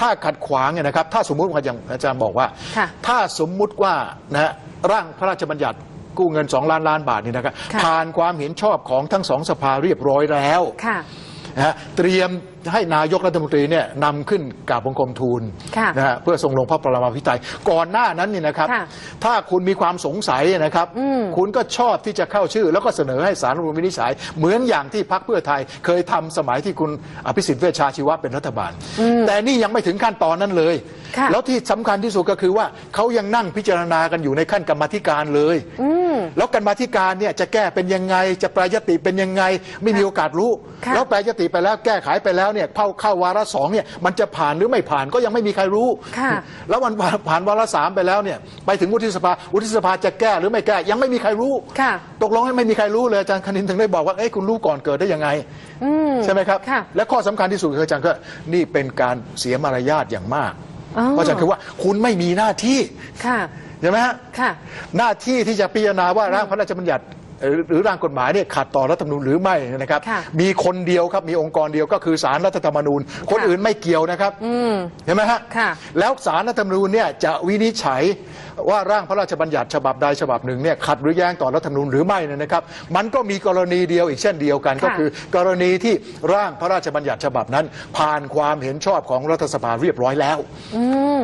ถ้าขัดขวางเนี่ยนะครับ ถ้าสมมุติว่าอย่างอาจารย์บอกว่า ค่ะถ้าสมมุติว่านะฮะร่างพระราชบัญญัติกู้เงิน 2 ล้านล้านบาทนี่นะครับค่ะ ผ่านความเห็นชอบของทั้งสองสภาเรียบร้อยแล้ว ค่ะ นะฮะเตรียม ให้นายกรัฐมนตรีเนี่ยนำขึ้นกราบบังคมทูลค่ะนะฮะเพื่อทรงลงพระปรมาภิไธยก่อนหน้านั้นนี่นะครับ ค่ะถ้าคุณมีความสงสัยนะครับ อืม คุณก็ชอบที่จะเข้าชื่อ แล้วก็เสนอให้สารรัฐธรรมนูญวินิจฉัย เหมือนอย่างที่พรรคเพื่อไทย เคยทำสมัยที่คุณอภิสิทธิ์เวชชาชีวะเป็นรัฐบาล แต่นี่ยังไม่ถึงขั้นตอนนั้นเลย ค่ะ แล้วที่สำคัญที่สุดก็คือว่าเขายังนั่งพิจารณากันอยู่ในขั้นกรรมาธิการเลย อืม แล้วกรรมาธิการเนี่ยจะแก้เป็นยังไงจะแปรยติเป็นยังไง ไม่มีโอกาสรู้ ค่ะ แล้วแปรยติไปแล้วแก้ไขไปแล้วเนี่ยเข้าเข้าวาระสองเนี่ยมันจะผ่านหรือไม่ผ่านก็ยังไม่มีใครรู้ ค่ะ แล้วมันผ่านวาระสามไปแล้วเนี่ยไปถึงวุฒิสภาวุฒิสภาจะแก้หรือไม่แก้ยังไม่มีใครรู้ ค่ะ ตกลงให้ไม่มีใครรู้เลยอาจารย์คณินถึงได้บอกว่าเอ้ยคุณรู้ก่อนเกิดได้ยังไง อืม ใช่ไหมครับ ค่ะ และข้อสำคัญที่สุดคืออาจารย์ก็นี่เป็นการเสียมารยาทอย่างมากอ๋อเพราะอาจารย์คือว่าคุณไม่มีหน้าที่ค่ะ ใช่ไหมฮะ ค่ะ หน้าที่ที่จะพิจารณาว่าร่างพระราชบัญญัติเอ่อ หรือร่างกฎหมายเนี่ยขัดต่อรัฐธรรมนูญหรือไม่นะครับ ค่ะมีคนเดียวครับมีองค์กรเดียวก็คือสารรัฐธรรมนูญ คนอื่นไม่เกี่ยวนะครับอืมเห็นไหมฮะค่ะ แล้วสารรัฐธรรมนูญเนี่ยจะวินิจฉัยว่าร่างพระราชบัญญัติฉบับใดฉบับหนึ่งเนี่ยขัดหรือแย้งต่อรัฐธรรมนูญหรือไม่เนยนะครับ มันก็มีกรณีเดียวอีกเช่นเดียวกันค่ะก็คือกรณีที่ร่างพระราชบัญญัติฉบับนั้น ผ่านความเห็นชอบของรัฐสภาเรียบร้อยแล้ว อืม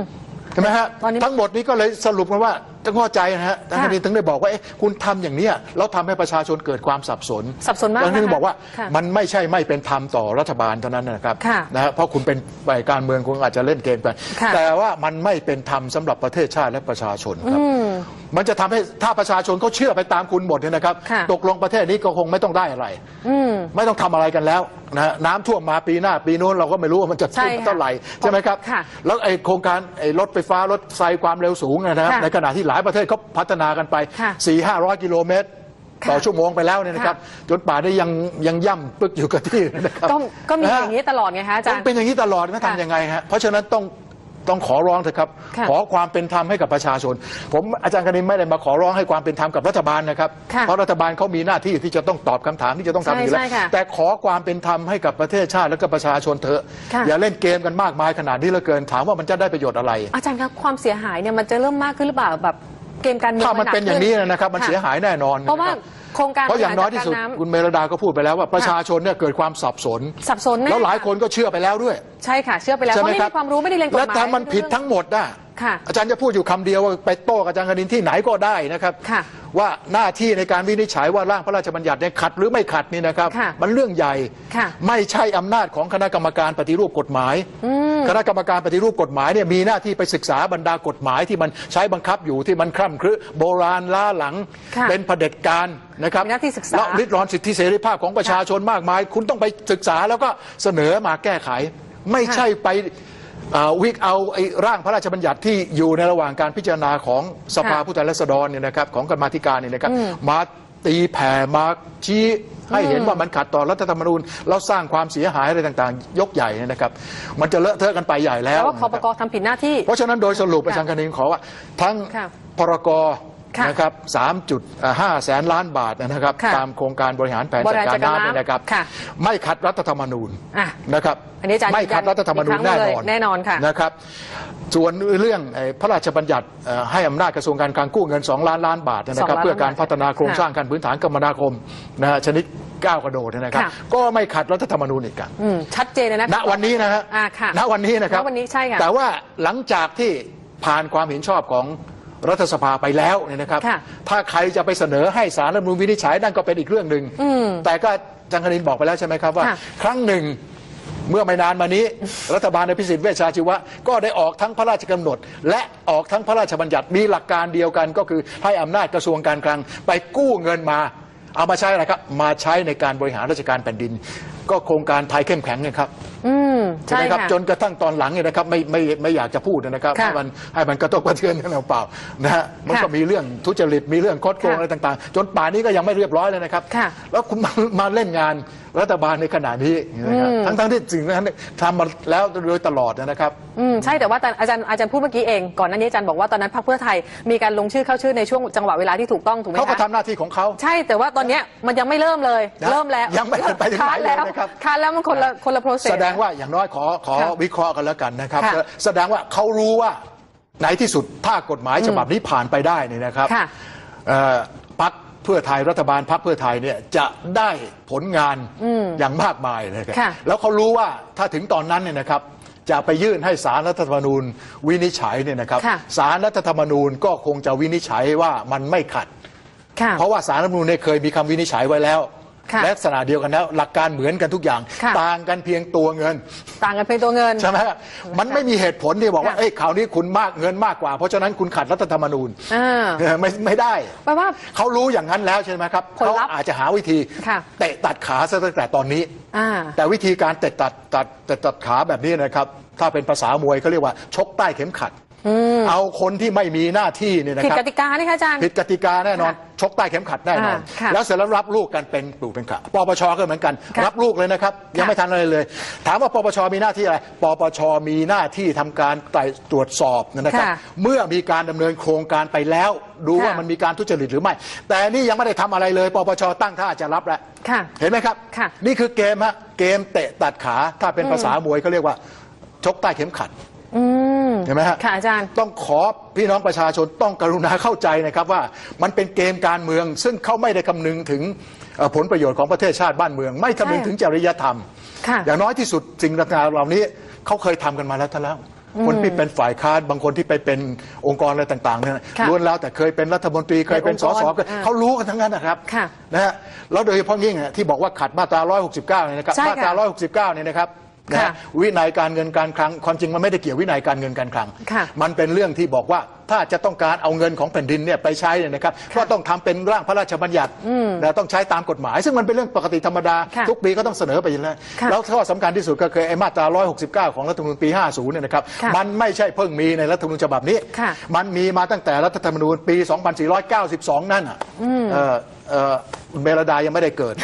ใช่ไหมฮะตอนนี้ทั้งหมดนี้ก็เลยสรุปมาว่า ต้องเข้าใจนะฮะท่านค่ะคดีถึงได้บอกว่าเอ๊ะคุณทำอย่างเนี้ยแล้วทำให้ประชาชนเกิดความสับสนสับสนมากดังนั้นนะคะบอกว่าค่ะมันไม่ใช่ไม่เป็นธรรมต่อรัฐบาลเท่านั้นนะครับค่ะนะฮะเพราะคุณเป็นฝ่ายการเมืองคุณอาจจะเล่นเกมกันค่ะแต่ว่ามันไม่เป็นธรรมสำหรับประเทศชาติและประชาชนครับอืมมันจะทำให้ถ้าประชาชนเขาเชื่อไปตามคุณหมดเนี่ยนะครับค่ะตกลงประเทศนี้ก็คงไม่ต้องได้อะไรอืมไม่ต้องทำอะไรกันแล้วนะฮะน้ำท่วมมาปีหน้าปีโน้นเราก็ไม่รู้ว่ามันจะท่วมใช่ค่ะเท่าไหร่ใช่ไหมครับค่ะแล้วไอ้โครงการไอ้รถไฟฟ้ารถไฟความเร็วสูงเนยนะครับค่ะในขณะที่หลายประเทศเขาพัฒนากันไปค่ะ4ี่ห้าร้อยกิโลเมตร ต่อค่ะชั่วโมงไปแล้วเนี่ยนะครับ จนป่านนี้ยังยังย่ำปึกอยู่กับที่นะครับก็ก็มีนะฮะอย่างนี้ตลอดไงคะอาจารมันย์เป็นอย่างนี้ตลอดนะค่ะทำยังไงฮะเพราะฉะนั้นต้องต้องขอร้องเถอะครับค่ะขอความเป็นธรรมให้กับประชาชน ผมอาจารย์กนินไม่ได้มาขอร้องให้ความเป็นธรรมกับรัฐบาลนะครับค่ะเพราะรัฐบาลเขามีหน้าที่ที่จะต้องตอบคำถามที่จะต้องทำอยู่แล้วใช่ใช่ค่ะแต่ขอความเป็นธรรมให้กับประเทศชาติและก็ประชาชนเถอะค่ะอย่าเล่นเกมกันมากมายขนาดนี้เหลือเกิน ถามว่ามันจะได้ประโยชน์อะไร อาจารย์ครับความเสียหายเนี่ยมันจะเริ่มมากขึ้นหรือเปล่าแบบ เกมการเมืองถ้ามันเป็นอย่างนี้นะครับ มันค่ะเสียหายแน่นอน เพราะว่าคบโครงการเพราะอย่างน้อยที่สุดบริหารจัดการน้ำคุณเมรดาก็พูดไปแล้วว่าประชาชนเนี่ยเกิดความสับสน สับสนแน่แล้วหลายคนก็เชื่อไปแล้วด้วย ใช่ค่ะเชื่อไปแล้วใช่เพไหมราะไม่ครับมีความรู้ไม่ได้เรียนกฎหมายแล้วถ้ามันผิดทั้งหมดนะ ค่ะอาจารย์จะพูดอยู่คำเดียวว่าไปโต้กับอาจารย์คณินที่ไหนก็ได้นะครับค่ะว่าหน้าที่ในการวินิจฉัยว่าร่างพระราชบัญญัติเนี่ยขัดหรือไม่ขัดนี่นะครับค่ะมันเรื่องใหญ่ค่ะไม่ใช่อำนาจของคณะกรรมการปฏิรูปกฎหมาย คณะกรรมการปฏิรูปกฎหมายเนี่ยมีหน้าที่ไปศึกษาบรรดากฎหมายที่มันใช้บังคับอยู่ที่มันคร่ำครึโบราณล้าหลังค่ะเป็นเผด็จการนะครับมีหน้าที่ศึกษาแล้วริดรอนสิทธิเสรีภาพของประชาชนมากมาย คุณต้องไปศึกษาแล้วก็เสนอมาแก้ไข ไม่ใช่ไปเอ่อ วิกเอาไอ้ร่างพระราชบัญญัติที่อยู่ในระหว่างการพิจารณาของสภาค่ะผู้แทนราษฎรเนี่ยนะครับของกรรมาธิการเนี่ยนะครับมาตีแผ่มาชี้ให้เห็นว่ามันขัดต่อรัฐธรรมนูญแล้วสร้างความเสียหายอะไรต่างๆ ยกใหญ่เนี่ยนะครับ มันจะเลอะเทอะกันไปใหญ่แล้วแต่ว่าคอปนะกรับทำผิดหน้าที่ เพราะฉะนั้นโดยสรุปอาจารย์คณินขอว่าทั้งค่ะพรกค่ะ นะครับ3.5แสนล้านบาทนะครับ ค่ะตามโครงการบริหารแผนบจัริดหารจัการดการน้ำเนี่ยน้ำนะครับค่ะไม่ขัดรัฐธรรมนูญอะนะครับอันนี้อาจารย์ไม่ขัดรัฐธรรมนูญอีกครั้แน่งนเลยอนแน่นอนค่ะ นะครับ ส่วนเรื่องไอ้พระราชบัญญัติเอ่อให้อำนาจกระทรวงการคลังกู้เงิน 2 ล้านล้านบาทนะครับสองล้านเพื่อการพัฒนาโครงค่ะสร้างขั้นพื้นฐานคมนาคมนะฮะชนิดก้าวกระโดดเนยนะครับ ค่ะ ก็ไม่ขัดรัฐธรรมนูญอีกกัน อืมชัดเจนเลยนะ ณวันนี้นะฮะอ่าค่ะณวันนี้นะครับณวันนี้ใช่ค่ะแต่ว่าหลังจากที่ผ่านความเห็นชอบของ รัฐสภาไปแล้วเนี่ยนะครับ ค่ะถ้าใครจะไปเสนอให้สารรัฐธรรมนูญวินิจฉัยนั่นก็เป็นอีกเรื่องหนึ่งอืมแต่ก็จังคณินบอกไปแล้วใช่ไหมครับว่า ค่ะ ครั้งหนึ่งเมื่อไม่นานมานี้ รัฐบาลในพิสิทธิ์เวชชาชีวะ ก็ได้ออกทั้งพระราชกำหนด และออกทั้งพระราชบัญญัติมีหลักการเดียวกัน ก็คือให้อำนาจกระทรวงการคลัง ไปกู้เงินมา เอามาใช้อะไรครับมาใช้ในการบริหารราชการแผ่นดิน ก็โครงการไทยเข้มแข็งไงครับ อืมใช่ไหมครับค่ะจนกระทั่งตอนหลังเนี่ยนะครับไม่ไม่ไม่อยากจะพูดนะครับค่ะให้มันให้มันกระทบกระเทือนกันเปล่าๆนะฮะมันก็ค่ะมีเรื่องทุจริตมีเรื่องคดโกงค่ะอะไรต่างๆ จนป่านนี้ก็ยังไม่เรียบร้อยเลยนะครับ ค่ะแล้วคุณมามาเล่นงานรัฐบาลในขณะนี้นะครับอืม ทั้งทั้งที่สิ่งนั้นทำมาแล้วโดยตลอดนะครับ อืมใช่แต่ว่าอาจารย์อาจารย์พูดเมื่อกี้เองก่อนหน้านี้อาจารย์บอกว่าตอนนั้นพรรคเพื่อไทยมีการลงชื่อเข้าชื่อในช่วงจังหวะเวลาที่ถูกต้องถูกไหมเขาก็คะทำหน้าที่ของเขา ใช่แต่ว่าตอนเนี้ยมันยังไม่เริ่มเลย นะเริ่มแล้วยังไม่ไปถึงไหนค้านแล้วเลยนะครับ ค้านแล้วมันคนละคนละ process แสดงงว่าอย่างน้อยขอขอค่ะวิเคราะห์กันแล้วกันนะครับ ค่ะแสดงว่าเขารู้ว่าในที่สุดถ้ากฎหมายฉบับนี้ผ่านไปได้เนี่ยนะครับค่ะ เอ่อพักเพื่อไทยรัฐบาลพักเพื่อไทยเนี่ยจะได้ผลงานอย่างมากมายนะครับค่ะ แล้วเขารู้ว่าถ้าถึงตอนนั้นเนี่ยนะครับ จะไปยื่นให้สารรัฐธรรมนูญวินิจฉัยเนี่ยนะครับค่ะ สารรัฐธรรมนูญก็คงจะวินิจฉัยว่ามันไม่ขัด ค่ะ เพราะว่าสารรัฐธรรมนูญเนี่ยเคยมีคำวินิจฉัยไว้แล้วค่ะ และลักษณะเดียวกันแล้วหลักการเหมือนกันทุกอย่าง ค่ะ ต่างกันเพียงตัวเงิน ต่างกันเพียงตัวเงิน ใช่ไหมครับมันไม่มีเหตุผลที่บอกว่าค่ะ เอ้ยข่าวนี้คุณมากเงินมากกว่า เพราะฉะนั้นคุณขัดรัฐธรรมนูญอ่าเออไม่ไม่ได้ แปลว่า เขารู้อย่างนั้นแล้วใช่ไหมครับผลเขาลัพธ์อาจจะหาวิธีค่ะ เตะตัดขาซะตั้งแต่ตอนนี้ อ่า แต่วิธีการเตะตัดตัดเตะตัดขาแบบนี้นะครับ ถ้าเป็นภาษามวยเขาเรียกว่าชกใต้เข็มขัด เอาคนที่ไม่มีหน้าที่เนี่ยนะผิดครับ กติกานี่คะอาจารย์ ผิดกติกาแน่นอน ค่ะชกใต้เข็มขัดแน่นอน อ่าค่ะแล้วเสร็จแล้วรับลูกกันเป็นปลูกเป็นขาปปชก็เหมือนกัน ค่ะรับลูกเลยนะครับ ยังค่ะไม่ทันอะไรเลย ถามว่าปปชมีหน้าที่อะไร ปปชมีหน้าที่ทำการไต่ตรวจสอบนะครับ ค่ะเมื่อมีการดำเนินโครงการไปแล้ว ดูว่าค่ะมันมีการทุจริตหรือไม่ แต่นี่ยังไม่ได้ทำอะไรเลย ปปชตั้งท่าจะรับแล้วค่ะเห็นไหมครับ ค่ะ นี่คือเกมฮะเกมเตะตัดขาถ้าเป็นภาษามวยเขาเรียกว่าชกใต้เข็มขัดอืม เห็นไหมฮะค่ะอาจารย์ ต้องขอพี่น้องประชาชนต้องกรุณาเข้าใจนะครับว่ามันเป็นเกมการเมือง ซึ่งเขาไม่ได้คำนึงถึงเอ่อผลประโยชน์ของประเทศชาติบ้านเมือง ไม่คำนึงใช่ถึงจริยธรรม ค่ะ อย่างน้อยที่สุดสิ่งต่างๆเหล่านี้เขาเคยทำกันมาแล้วท่านแล้ว คนที่เป็นฝ่ายค้านบางคนที่ไปเป็นองค์กรอะไรต่างๆเนี่ยค่ะล้วนแล้วแต่เคยเป็นรัฐมนตรีเคยเป็นสเป็นองค์สกรอ่าเขารู้กันทั้งนั้นนะครับค่ะนะฮะแล้วโดยเฉพาะยิ่งอะที่บอกว่าขัดมาตรา 169เนี่ยนะครับใช่ค่ะ มาตรา 169เนี่ยนะครับ นะค่ะฮะวินัยการเงินการคลังความจริงมันไม่ได้เกี่ยววินัยการเงินการคลังค่ะมันเป็นเรื่องที่บอกว่าถ้าจะต้องการเอาเงินของแผ่นดินเนี่ยไปใช้เนี่ยนะครับก็ต้องทำเป็นร่างพระราชบัญญัตินะต้องใช้ตามกฎหมาย ซึ่งมันเป็นเรื่องปกติธรรมดาค่ะทุกปีก็ต้องเสนอไปอยู่แล้วค่ะแล้วข้อสำคัญที่สุดก็คือไอ้มาตรา 169 ของรัฐธรรมนูญปี 50 เนี่ยนะครับค่ะมันไม่ใช่เพิ่งมีในรัฐธรรมนูญฉบับนี้ค่ะมันมีมาตั้งแต่รัฐธรรมนูญปี 2492 นั่นอะเออเออ คุณเมรดายังไม่ได้เกิด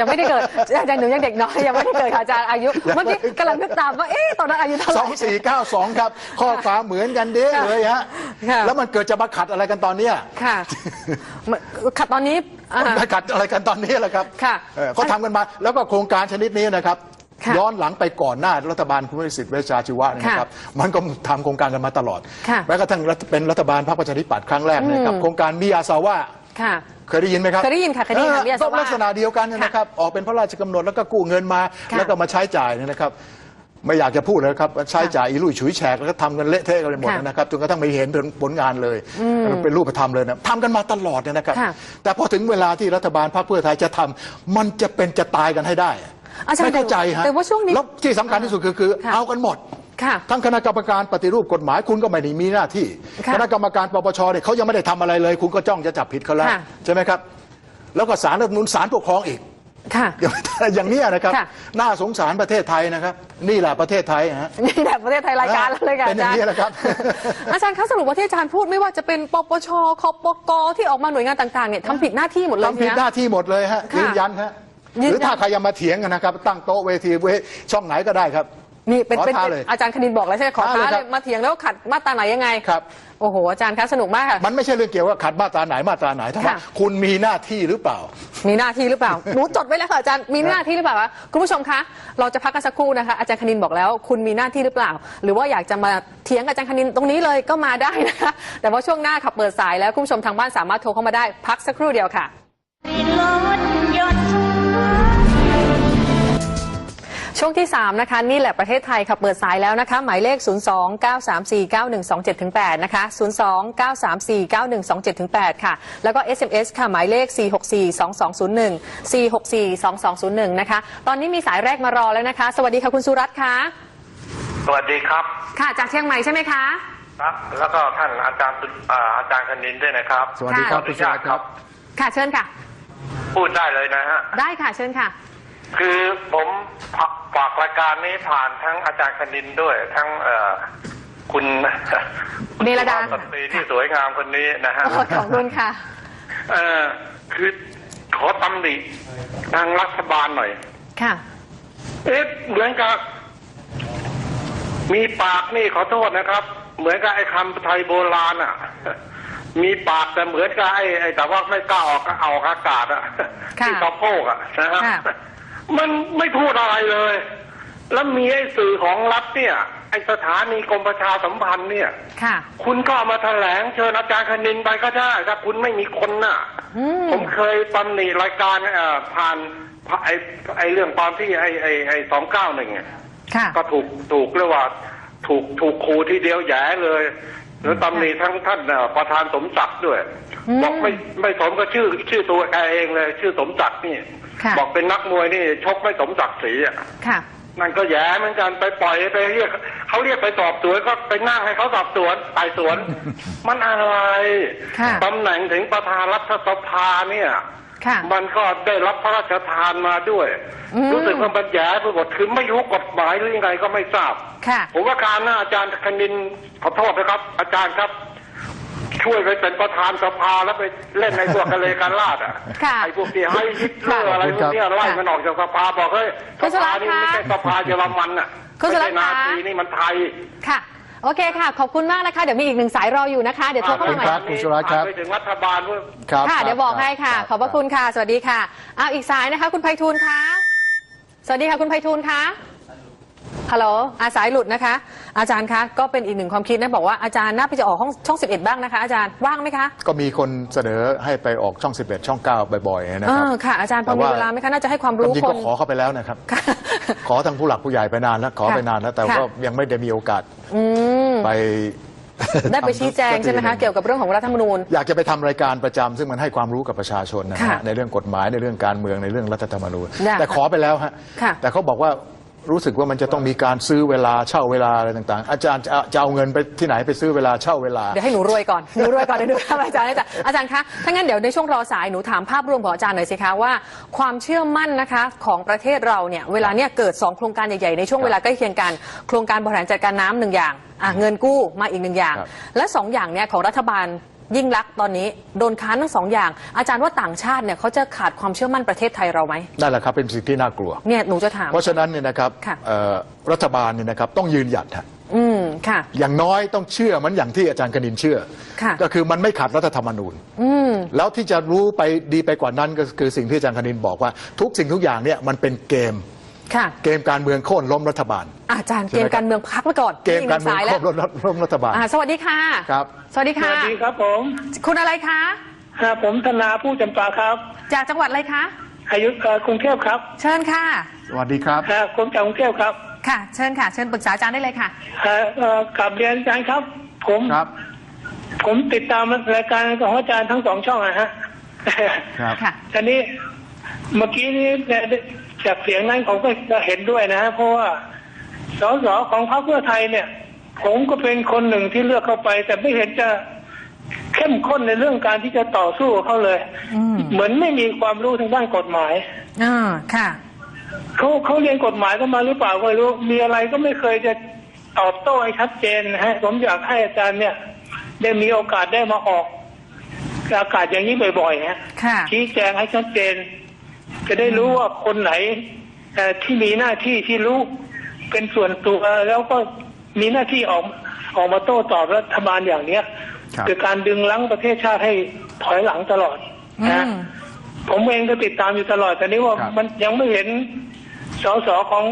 ยังไม่ได้เกิดอาจารย์หนูยังเด็กน้อยยังไม่ได้เกิดค่ะอาจารย์อายุเมื่อกี้กำลังนึกตามว่าเอ๊ะตอนนั้นอายุเท่าไหร่2492ครับ ข้อความเหมือนกันเด้ค่ะเลยฮะค่ะแล้วมันเกิดจะมาขัดอะไรกันตอนเนี้ยค่ะมันขัดตอนนี้อ่ามาขัดอะไรกันตอนนี้แหละครับค่ะเออเขาทำกันมาแล้วก็โครงการชนิดนี้นะครับค่ะย้อนหลังไปก่อนหน้ารัฐบาลคุณวิสิทธิ์เวชชาชีวะเนยนะครับ มันก็ทำโครงการกันมาตลอดค่ะแม้กระทั่งรัฐเป็นรัฐบาลพรรคประชาธิปัตย์ครั้งแรกนะครับโครงการมิยาซาว่าค่ะ เคยได้ยินไหมครับเคยได้ยินค่ะเคยได้ยินค่ะออมิยาซาว่าก็ลักษณะเดียวกันนะครับ ออกเป็นพระราชกำหนดแล้วก็กู้เงินมาค่ะแล้วก็มาใช้จ่ายเนี่ยนะครับ ไม่อยากจะพูดเลยครับว่าใช้จ่ายอีลุยฉุยแฉกแล้วก็ทำกันเละเทะกันไปหมดค่ะนะครับจนกระทั่งไม่เห็นผลงานเลยเป็นรูปธรรมเลยนะทำกันมาตลอดเนี่ยนะครับ ค่ะ แต่พอถึงเวลาที่รัฐบาลพรรคเพื่อไทยจะทำมันจะเป็นจะตายกันให้ได้อาจารย์ไม่เข้าใจฮะแต่ว่าช่วงนี้แล้วที่สำคัญที่สุดคือคือค่ะ เอากันหมดค่ะ ทั้งคณะกรรมการปฏิรูปกฎหมายคุณก็ไม่ได้มีหน้าที่ค่ะคณะกรรมการปปชเนี่ยเขายังไม่ได้ทำอะไรเลย คุณก็จ้องจะจับผิดเขาแล้วค่ะใช่ไหมครับ แล้วก็ศาลรัฐธรรมนูญศาลปกครองอีกค่ะอย่างนี้ยนะครับค่ะน่าสงสารประเทศไทยนะครับ นี่แหละประเทศไทยฮะนี่แหละประเทศไทยรายการเราเลยค่ะเป็นอาอย่าจารงย์นี้แหละครับ อาจารย์คะสรุปว่าที่อาจารย์พูดไม่ว่าจะเป็นปปชคปกที่ออกมาหน่วยงานต่างๆเนี่ยทำผิดหน้าที่หมดเลยทำผิดนะหน้าที่หมดเลยฮะค่ะยืนยันฮะยืนยันหรือถ้าใครยังมาเถียงกันนะครับ ตั้งโต๊ะเวทีเวช่องไหนก็ได้ครับ นี่เป็นขอเป็นท้าเลย อาจารย์คณินบอกแล้วใช่ไหมขอท้าเลยท้าครัเลบยมาเถียงแล้วขัดมาตราไหนยังไงครับ โอ้โหอาจารย์คะสนุกมากค่ะ มันไม่ใช่เรื่องเกี่ยวกับขัดมาตราไหนมาตราไหนแต่ว่าค่ะ คุณมีหน้าที่หรือเปล่า มีหน้าที่หรือเปล่า หนูจดไว้แล้วค่ะอาจารย์ มีหน้าที่หรือเปล่าคะคุณผู้ชมคะ เราจะพักกันสักครู่นะคะ อาจารย์คณินบอกแล้ว คุณมีหน้าที่หรือเปล่า หรือว่าอยากจะมาเถียงกับอาจารย์คณินตรงนี้เลยก็มาได้นะคะ แต่ว่าช่วงหน้าขับเปิดสายแล้วคุณผู้ชมทางบ้านสามารถโทรเข้ามาได้ พักสักครู่เดียวค่ะ รถยนต์ ช่วงที่ 3 นะคะ นี่แหละประเทศไทยค่ะเปิดสายแล้วนะคะ หมายเลข 0 2 9 3 4 9 1 2 7ถึง8นะคะ 0 2 9 3 4 9 1 2 7ถึง8ค่ะ แล้วก็ SMS ค่ะ หมายเลข 4 6 4 2 2 0 1 4 6 4 2 2 0 1 นะคะ ตอนนี้มีสายแรกมารอแล้วนะคะ สวัสดีค่ะคุณสุรัตน์ค่ะ สวัสดีครับ ค่ะ จากเชียงใหม่ใช่ไหมคะ ครับ แล้วก็ท่านอาจารย์สุอ่าอาจารย์คณินด้วยนะครับสวัสดีครับขออคุนุณสุญารัตตน์ครับ ค่ะ เชิญค่ะ พูดได้เลยนะฮะ ได้ค่ะ เชิญค่ะ คือผมฝากรายการนี้ผ่านทั้งอาจารย์คณินด้วย ทั้งเอ่อคุณเมรดาคุณสุภพสตรีที่สวยงามคนนี้นะฮะโอ้ขอบคุณค่ะ เออคือขอตำหนิทางรัฐบาลหน่อย ค่ะ เอ๊ะเหมือนกับ มีปากนี่ขอโทษนะครับ เหมือนกับไอ้คำไทยโบราณอะ มีปากแต่เหมือนกับไอ้ไอ้แต่ว่าไม่กล้าออกเอาอากาศอะค่ะที่สะโพกอะนะฮะค่ะ มันไม่พูดอะไรเลย แล้วมีไอ้สื่อของรัฐเนี่ย ไอ้สถานีกรมประชาสัมพันธ์เนี่ย ค่ะ คุณก็เอามาแถลงเชิญอาจารย์คณินไปก็ได้ถ้าคุณไม่มีคนน่ะ อืม ผมเคยตำหนิรายการเอ่อผ่านไอ้ไอ้เรื่องตอนที่ไอ้ไอ้ไอ้สองเก้าหนึ่ง ค่ะ ก็ถูกถูกเรียกว่าถูกถูกขู่ทีเดียวแย่เลยแล้วตำหนิทั้งท่านเอ่อประธานสมศักดิ์ด้วย อืม บอกไม่ไม่สมก็ชื่อชื่อตัวแกเองเลย ชื่อสมศักดิ์นี่ค่ะ บอกเป็นนักมวยนี่ชกไม่สมศักดิ์ศรีอะค่ะนั่นก็แย่เหมือนกันไปปล่อยไปเรียกเขาเรียกไปสอบสวนก็ไปนั่งให้เขาสอบสวนไต่สวน มันอะไรค่ะตำแหน่งถึงประธานรัฐสภาเนี่ยค่ะมันก็ได้รับพระราชทานมาด้วยอืมรู้สึกว่ามันแย่ไปหมดคือไม่รู้กฎหมายหรือยังไงก็ไม่ทราบค่ะผมว่าการหน้าอาจารย์คณินขอโทษนะครับ อาจารย์ครับ ช่วยไปเป็นประธานสภาแล้วไปเล่นในพวกกันเลยการลาดอะค่ะไอ้พวกที่ให้ฮิตเลอร์ค่ะอะไรพวกเนี้ยไล่มันออกจากสภาบอกเฮ้ยคุณสสุรัภาตน์นี่มันไม่คะใช่สภาเยอรมันอะคุณสุรัไม่ตน์ใช่นาคะซีนี่มันไทยค่ะโอเคค่ะ ขอบคุณมากนะคะ เดี๋ยวมีอีกหนึ่งสายรออยู่นะคะ เดี๋ยวโทรเข้ามาใหม่ครับคุณสุรัตน์ครับไปถึงรัฐบาลว่าครับค่ะรับเดี๋ยวบอกให้ค่ะรับขอบพระคุณค่ะ สวัสดีค่ะเอาอีกสายนะคะ คุณไพฑูรย์คะ สวัสดีค่ะ คุณไพฑูรย์คะ ฮัลโหลอาสายหลุดนะคะ อาจารย์คะก็เป็นอีกหนึ่งความคิดนะบอกว่าอาจารย์น่าไปจะออกห้องช่อง 11 บ้างนะคะ อาจารย์ว่างไหมคะก็มีคนเสนอให้ไปออกช่อง 11 ช่อง 9 บ่อยๆนะเอครับอค่ะ อาจารย์พอแต่มีว่าเวลาไหมคะน่าจะให้ความจรู้ริงคๆก็น ขอเข้าไปแล้วนะครับ ค่ะขอทางผู้หลักผู้ใหญ่ไปนานแล้วขอค่ะไปนานแล้วแต่ค่ะก็ยังไม่ได้มีโอกาสอืมไป ได้ไปชี้แจงใช่ไหมคะเกี่ยวกับเรื่องของรัฐธรรมนูญ อยากจะไปทำรายการประจำซึ่งมันให้ความรู้กับประชาชนนะค่ะฮะในเรื่องกฎหมายในเรื่องการเมืองในเรื่องรัฐธรรมนูญ ได้แต่ขอไปแล้วฮะค่ะแต่เขาบอกว่า รู้สึกว่ามันจะต้องมีการซื้อเวลาเช่าเวลาอะไรต่างๆ อาจารย์จะจะเอาเงินไปที่ไหนไปซื้อเวลาเช่าเวลา เดี๋ยวให้หนูรวยก่อน หนูรวยก่อนเดี๋ยวหนูทำอาจารย์อาจารย์อาจารย์คะถ้างั้นเดี๋ยวในช่วงรอสายหนูถามภาพรวมของอาจารย์หน่อยสิคะว่า ความเชื่อมั่นนะคะของประเทศเราเนี่ยเวลาเนี่ยเกิด 2 โครงการใหญ่ๆในช่วงเวลาใกล้เคียงกัน โครงการบริหารจัดการน้ำหนึ่งอย่างอะเงินกู้มาอีกหนึ่งอย่างครับและสองอย่างเนี่ยของรัฐบาล ยิ่งลักษณ์ตอนนี้โดนค้านทั้งสองอย่าง อาจารย์ว่าต่างชาติเนี่ยเขาจะขาดความเชื่อมั่นประเทศไทยเราไหมนั่นแหละครับเป็นสิ่งที่น่ากลัว เนี่ยหนูจะถาม เพราะฉะนั้นเนี่ยนะครับค่ะ เอ่อรัฐบาลเนี่ยนะครับต้องยืนหยัดฮะอืมค่ะ อย่างน้อยต้องเชื่อเหมันอย่างที่อาจารย์กนินเชื่อ ค่ะ ก็คือมันไม่ขัดรัฐธรรมนูญ อืม แล้วที่จะรู้ไปดีไปกว่านั้นก็คือสิ่งที่อาจารย์คณินบอกว่าทุกสิ่งทุกอย่างเนี่ยมันเป็นเกม ค่ะ เกมการเมืองโค่นล้มรัฐบาล อาจารย์ใช่เกไหมมการเมืองพักไว้ก่อนเกมการเมืองสายแล้โค่วนล้มล้มรัฐบาลอ่าสวัสดีค่ะครับ สวัสดีสค่ะวัสดีครับผมคุณอะไรคะอ่าผมธนาผู้จำปาครับ จากจังหวัดอะไรคะอายุเอ่อกรุงเทพครับ เชิญค่ะ สวัสดีครับอ่าผมจากกรุงเทพครับค่ะ เชิญค่ะเชิญปรึกษาอาจารย์ได้เลยค่ะอ่าเอ่อกลับเรียนอาจารย์ครับ ผมครับ ผมติดตามรายการของอาจารย์ทั้งสองช่องนะฮะครับค่ะทีนี้เมื่อกี้นี้ จากเสียงนั้นผมก็จะเห็นด้วยนะฮะเพราะว่าสสของพรรคเพื่อไทยเนี่ย ผมก็เป็นคนหนึ่งที่เลือกเข้าไป แต่ไม่เห็นจะเข้มข้นในเรื่องการที่จะต่อสู้กับเขาเลยอืมเหมือนไม่มีความรู้ทางด้านกฎหมายอ่าค่ะเขาเขาเรียนกฎหมายกันมาหรือเปล่าก็ไม่รู้ มีอะไรก็ไม่เคยจะตอบโต้ให้ชัดเจนนะฮะ ผมอยากให้อาจารย์เนี่ย ได้มีโอกาสได้มาออกอากาศอย่างนี้บ่อยๆฮะค่ะชี้แจงให้ชัดเจน จะได้รู้ว่าคนไหนเอ่อที่มีหน้าที่ที่รู้เป็นส่วนตัวแล้วก็มีหน้าที่ออกออกมาโต้ตอบรัฐบาลอย่างเนี้ยครับคือการดึงลังประเทศชาติให้ถอยหลังตลอดอืนะมผมเองก็ติดตามอยู่ตลอดแต่นี้ว่าครับมันยังไม่เห็นสสของ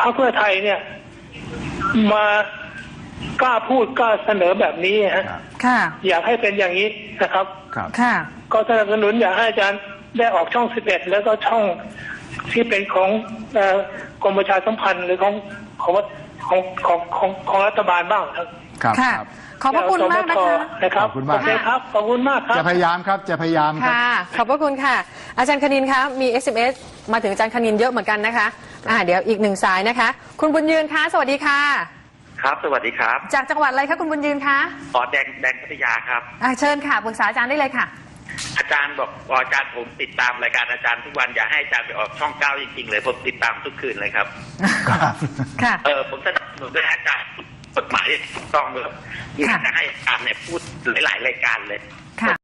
พรรคเพื่อไทยเนี่ย มากล้าพูดกล้าเสนอแบบนี้ฮะครับค่ะ อยากให้เป็นอย่างนี้นะครับ ครับ ค่ะ ก็สนับสนุนอยากให้อาจารย์ ได้ออกช่อง 11 แล้วก็ช่องที่เป็นของเอ่อกรมประชาสัมพันธ์หรือของของของของของของรัฐบาลบ้างครับครับค่ะครับขอบพระคุณมากนะสบคะนะครับขอบคุณมากโอเคครับขอบคุณมากครับจะพยายามครับจะพยายามครับค่ะขอบพระคุณค่ะ อาจารย์คณินคะมี SMS มาถึงอาจารย์คณินเยอะเหมือนกันนะคะอ่าเดี๋ยวอีกหนึ่งสายนะคะ คุณบุญยืนคะสวัสดีค่ะ ครับ สวัสดีครับ จากจังหวัดอะไรคะคุณบุญยืนคะอ๋อแดงแดงพัทยาครับอ่าเชิญค่ะปรึกษาอาจารย์ได้เลยค่ะ อาจารย์บอกว่าอาจารย์ผมติดตามรายการอาจารย์ทุกวันอย่าให้อาจารย์ไปออกช่องเก้าจริงๆเลยผมติดตามทุกคืนเลยครับครับค่ะเออผมสนับสนุนด้วยอาจารย์กฎหมายถูกต้องเลยอยากจะให้อาจารย์เนี่ยพูดหลายๆรายการเลยค่ะ